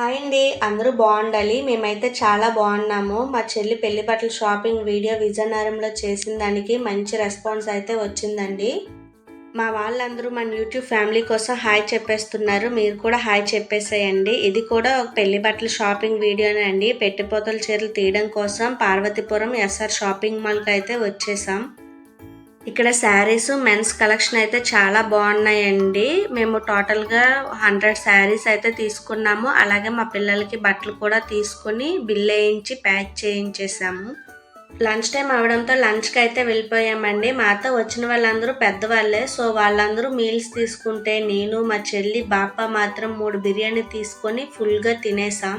Hi అండి అందరూ బాగుండాలి. మేమైతే చాలా బాగున్నాము. మా చెల్లి పెళ్ళి బట్టల షాపింగ్ వీడియో విజయనగరంలో చేసిన దానికి మంచి రెస్పాన్స్ అయితే వచ్చిందండి. మా వాళ్ళందరూ మన యూట్యూబ్ ఫ్యామిలీ కోసం హాయ్ చెప్పేస్తున్నారు. మీరు కూడా హాయ్ చెప్పేసేయండి. ఇది కూడా ఒక పెళ్ళి బట్టల షాపింగ్ వీడియోనే అండి. పెట్టిపోతల చీరలు తీయడం కోసం పార్వతీపురం ఎస్ఆర్ షాపింగ్ మాల్కి అయితే వచ్చేసాం. ఇక్కడ శారీస్ మెన్స్ కలెక్షన్ అయితే చాలా బాగున్నాయండి. మేము టోటల్గా హండ్రెడ్ శారీస్ అయితే తీసుకున్నాము. అలాగే మా పిల్లలకి బట్టలు కూడా తీసుకుని బిల్ వేయించి ప్యాక్ చేయించేసాము. లంచ్ టైం అవడంతో లంచ్కి అయితే వెళ్ళిపోయామండి. మాతో వచ్చిన వాళ్ళందరూ పెద్దవాళ్ళే. సో వాళ్ళందరూ మీల్స్ తీసుకుంటే నేను మా చెల్లి బాప మాత్రం మూడు బిర్యానీ తీసుకొని ఫుల్గా తినేసాం.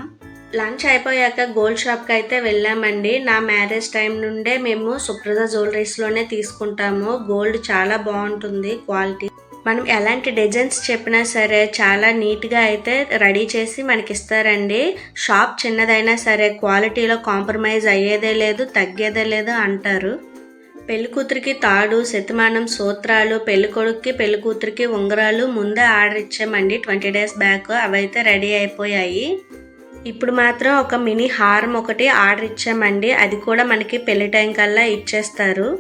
లంచ్ అయిపోయాక గోల్డ్ షాప్కి అయితే వెళ్ళామండి. నా మ్యారేజ్ టైం నుండే మేము సుప్రజ జ్యువెలరీస్లోనే తీసుకుంటాము. గోల్డ్ చాలా బాగుంటుంది క్వాలిటీ. మనం ఎలాంటి డిజైన్స్ చెప్పినా సరే చాలా నీట్గా అయితే రెడీ చేసి మనకి ఇస్తారండి షాప్ చిన్నదైనా సరే క్వాలిటీలో కాంప్రమైజ్ అయ్యేదే లేదు తగ్గేదే లేదు అంటారు. పెళ్ళికూతురికి తాడు శతమానం సూత్రాలు పెళ్ళికొడుక్కి పెళ్ళికూతురికి ఉంగరాలు ముందే ఆర్డర్ ఇచ్చామండి. ట్వంటీ డేస్ బ్యాక్ అవైతే రెడీ అయిపోయాయి. ఇప్పుడు మాత్రం ఒక మినీ హారం ఒకటి ఆర్డర్ ఇచ్చామండి. అది కూడా మనకి పెళ్ళి టైం కల్లా ఇచ్చేస్తారు.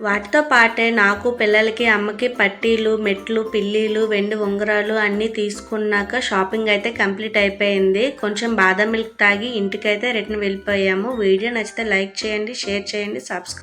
వాటితో పాటే నాకు పిల్లలకి అమ్మకి పట్టీలు మెట్లు పిల్లీలు వెండి ఉంగరాలు అన్నీ తీసుకున్నాక షాపింగ్ అయితే కంప్లీట్ అయిపోయింది. కొంచెం బాదం మిల్క్ తాగి ఇంటికైతే రిటర్న్ వెళ్ళిపోయాము. వీడియో నచ్చితే లైక్ చేయండి షేర్ చేయండి సబ్స్క్రైబ్